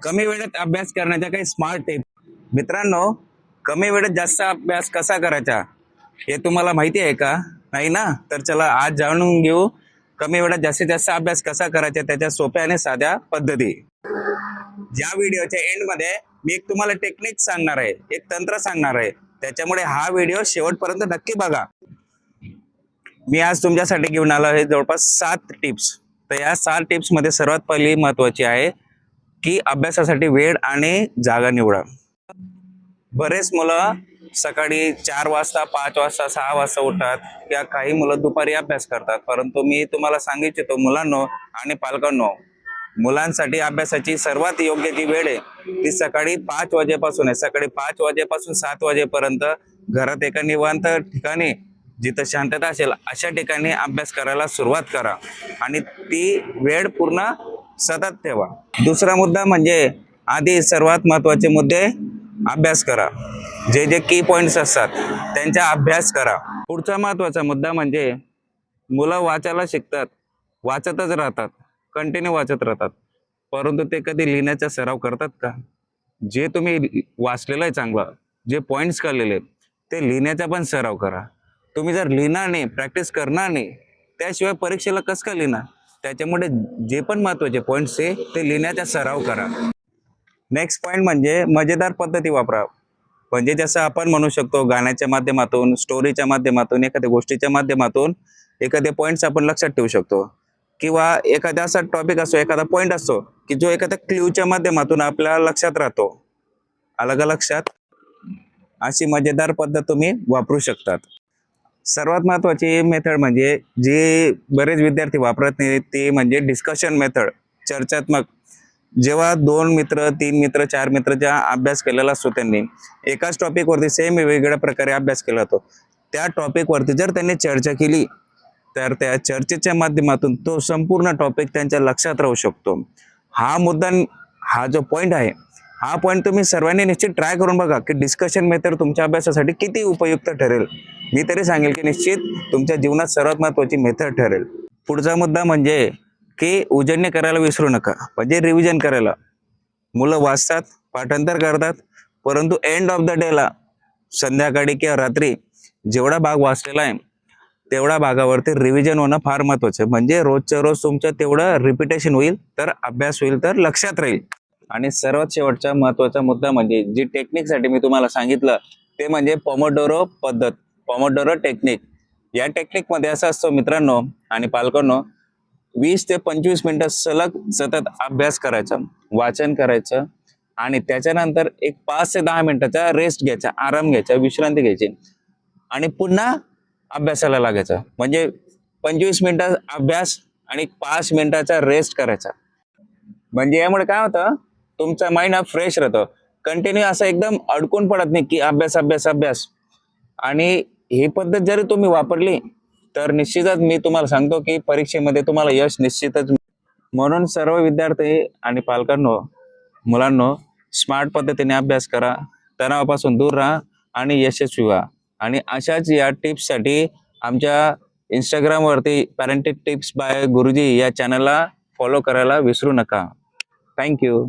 कमी वेळेत अभ्यास करण्याच्या काही स्मार्ट टिप मित्रांनो कमी वेळेत जास्त अभ्यास कसा करायचा? हे तुम्हाला माहिती आहे का? नाही ना? तर चला आज जाणून घेऊ कमी वेळात जास्तीत जास्त अभ्यास कसा करायचा त्याच्या सोप्या आणि साध्या पद्धती. या व्हिडिओच्या एंडमध्ये मी एक तुम्हाला टेक्निक सांगणार आहे एक तंत्र सांगणार आहे. त्याच्यामुळे हा व्हिडिओ शेवटपर्यंत नक्की बघा. मी आज तुमच्यासाठी घेऊन आलो आहे जवळपास सात टिप्स तर या सात टिप्समध्ये सर्वात पहिली महत्वाची आहे की अभ्यासासाठी वेळ आणि जागा निवडा. बरेच मुलं सकाळी चार वाजता पाच वाजता सहा वाजता उठतात. किंवा काही मुलं दुपारी अभ्यास करतात. परंतु मी तुम्हाला सांगू इच्छितो मुलांनो आणि पालकांनो मुलांसाठी अभ्यासाची सर्वात योग्य जी वेळ आहे ती सकाळी पाच वाजेपासून आहे. सकाळी पाच वाजेपासून सात वाजेपर्यंत घरात एका निवांत ठिकाणी जिथं शांतता असेल अशा ठिकाणी अभ्यास करायला सुरुवात करा. आणि ती वेळ पूर्ण सतत ठेवा. दुसरा मुद्दा म्हणजे आधी सर्वात महत्त्वाचे मुद्दे अभ्यास करा. जे जे की पॉइंट्स असतात त्यांचा अभ्यास करा. पुढचा महत्त्वाचा मुद्दा म्हणजे मुलं वाचायला शिकतात वाचतच राहतात कंटिन्यू वाचत राहतात. परंतु ते कधी लिहिण्याचा सराव करतात का? जे तुम्ही वाचलेलं आहे चांगलं जे पॉईंट्स काढलेले आहेत ते लिहिण्याचा पण सराव करा. तुम्ही जर लिहिणार नाही प्रॅक्टिस करणार नाही त्याशिवाय परीक्षेला कसं का लिहिणार? त्याच्यामुळे जे पण महत्त्वाचे पॉईंट्स आहे ते लिहिण्याचा सराव करा. नेक्स्ट पॉईंट म्हणजे मजेदार पद्धती वापरा. म्हणजे जसं आपण म्हणू शकतो गाण्याच्या माध्यमातून स्टोरीच्या माध्यमातून एखाद्या गोष्टीच्या माध्यमातून एखादे पॉईंट्स आपण लक्षात ठेवू शकतो. किंवा एखादा असा टॉपिक असतो एखादा पॉईंट असतो की जो एखाद्या क्ल्यूच्या माध्यमातून आपल्याला लक्षात राहतो. अलग लक्षात अशी मजेदार पद्धत तुम्ही वापरू शकतात. सर्वात महत्त्वाची मेथड म्हणजे जे बरेच विद्यार्थी वापरत नाही ते म्हणजे डिस्कशन मेथड चर्चात्मक. जेव्हा दोन मित्र तीन मित्र चार मित्र ज्या अभ्यास केलेला असतो त्यांनी एकाच टॉपिकवरती सेम वेगवेगळ्या प्रकारे अभ्यास केला जातो. त्या टॉपिकवरती जर त्यांनी चर्चा केली तर त्या चर्चेच्या माध्यमातून तो संपूर्ण टॉपिक त्यांच्या लक्षात राहू शकतो. हा मुद्दा हा जो पॉईंट आहे हा पॉईंट तुम्ही सर्वांनी निश्चित ट्राय करून बघा की डिस्कशन मेथड तुमच्या अभ्यासासाठी किती उपयुक्त ठरेल. मी तरी सांगेल की निश्चित तुमच्या जीवनात सर्वात महत्वाची मेथड ठरेल. पुढचा मुद्दा म्हणजे की उजळणी करायला विसरू नका. म्हणजे रिव्हिजन करायला. मुलं वाचतात पाठांतर करतात परंतु एंड ऑफ द डेला संध्याकाळी किंवा रात्री जेवढा भाग वाचलेला आहे तेवढ्या भागावरती रिव्हिजन होणं फार महत्वाचं आहे. म्हणजे रोजच्या रोज तुमचं तेवढं रिपिटेशन होईल तर अभ्यास होईल तर लक्षात राहील. आणि सर्वात शेवटचा महत्त्वाचा मुद्दा म्हणजे जी टेक्निकसाठी मी तुम्हाला सांगितलं ते म्हणजे पॉमोडोरो पद्धत. पॉमोडोरो टेक्निक या टेक्निकमध्ये असं असतो मित्रांनो आणि पालकांनो वीस ते पंचवीस मिनटं सलग सतत अभ्यास करायचा वाचन करायचं आणि त्याच्यानंतर एक पाच ते दहा मिनिटाचा रेस्ट घ्यायचा आराम घ्यायचा विश्रांती घ्यायची आणि पुन्हा अभ्यासाला लागायचं. म्हणजे पंचवीस मिनिटं अभ्यास आणि पाच मिनिटाचा रेस्ट करायचा. म्हणजे यामुळे काय होतं? तुमचा माइंड हा फ्रेश राहतो. कंटिन्यू असं एकदम अडकून पडत नाही की अभ्यास अभ्यास अभ्यास. आणि ही पद्धत जरी तुम्ही वापरली तर निश्चितच मी तुम्हाला सांगतो की परीक्षेमध्ये तुम्हाला यश निश्चितच म्हणून सर्व विद्यार्थी आणि पालकांनो मुलांनो स्मार्ट पद्धतीने अभ्यास करा तणावापासून दूर राहा आणि यशस्वी व्हा. आणि अशाच या टिप्ससाठी आमच्या इंस्टाग्रामवरती पॅरेंटिक टिप्स बाय गुरुजी या चॅनलला फॉलो करायला विसरू नका. थँक्यू